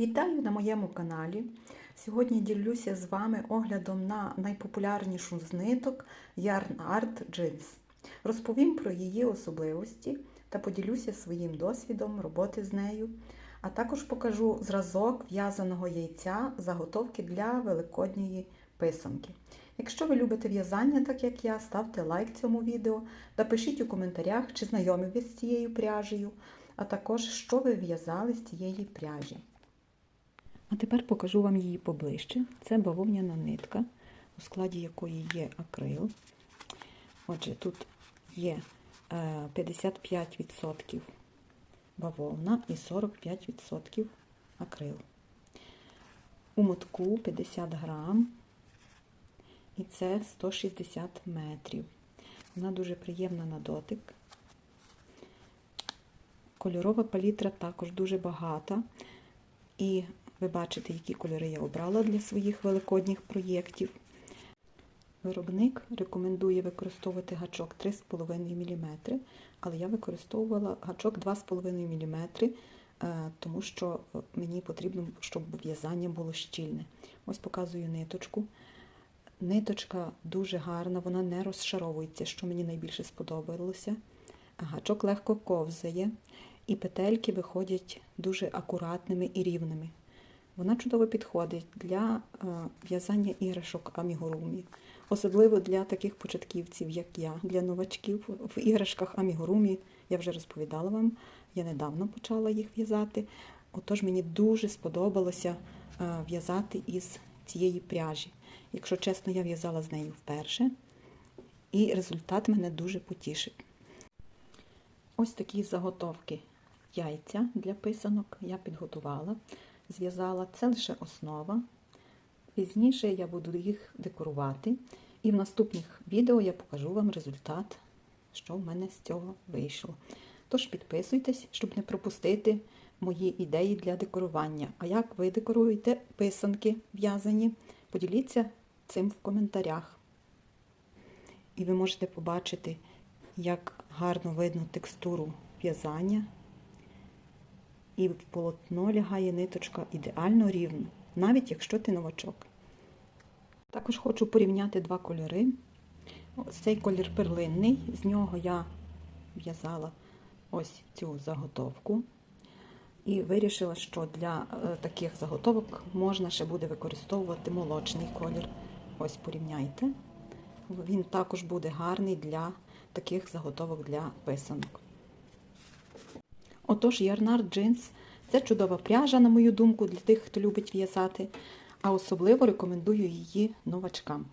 Вітаю на моєму каналі. Сьогодні ділюся з вами оглядом на найпопулярнішу з ниток Yarn Art Jeans. Розповім про її особливості та поділюся своїм досвідом роботи з нею, а також покажу зразок в'язаного яйця заготовки для великодньої писанки. Якщо ви любите в'язання, так як я, ставте лайк цьому відео та пишіть у коментарях, чи знайомі ви з цією пряжею, а також що ви в'язали з цієї пряжі. А тепер покажу вам її поближче. Це бавовняна нитка, у складі якої є акрил. Отже, тут є 55% бавовна і 45% акрил. У мотку 50 грам, і це 160 метрів. Вона дуже приємна на дотик. Кольорова палітра також дуже багата. І ви бачите, які кольори я обрала для своїх великодніх проєктів. Виробник рекомендує використовувати гачок 3,5 мм, але я використовувала гачок 2,5 мм, тому що мені потрібно, щоб в'язання було щільне. Ось показую ниточку. Ниточка дуже гарна, вона не розшаровується, що мені найбільше сподобалося. Гачок легко ковзає, і петельки виходять дуже акуратними і рівними. Вона чудово підходить для в'язання іграшок амігурумі, особливо для таких початківців, як я, для новачків в іграшках амігурумі. Я вже розповідала вам, я недавно почала їх в'язати. Отож мені дуже сподобалося в'язати із цієї пряжі. Якщо чесно, я в'язала з нею вперше, і результат мене дуже потішив. Ось такі заготовки яйця для писанок я підготувала, зв'язала. Це лише основа. Пізніше я буду їх декорувати. І в наступних відео я покажу вам результат, що в мене з цього вийшло. Тож підписуйтесь, щоб не пропустити мої ідеї для декорування. А як ви декоруєте писанки в'язані, поділіться цим в коментарях. І ви можете побачити, як гарно видно текстуру в'язання. І в полотно лягає ниточка ідеально рівно, навіть якщо ти новачок. Також хочу порівняти два кольори. Ось цей колір перлинний, з нього я в'язала ось цю заготовку. І вирішила, що для таких заготовок можна ще буде використовувати молочний колір. Ось порівняйте. Він також буде гарний для таких заготовок для писанок. Отож, Ярнар джинс це чудова пряжа, на мою думку, для тих, хто любить в'язати, а особливо рекомендую її новачкам.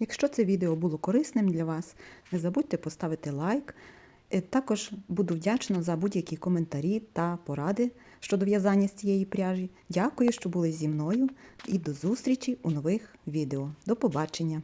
Якщо це відео було корисним для вас, не забудьте поставити лайк. Також буду вдячна за будь-які коментарі та поради щодо в'язання з цієї пряжі. Дякую, що були зі мною, і до зустрічі у нових відео. До побачення!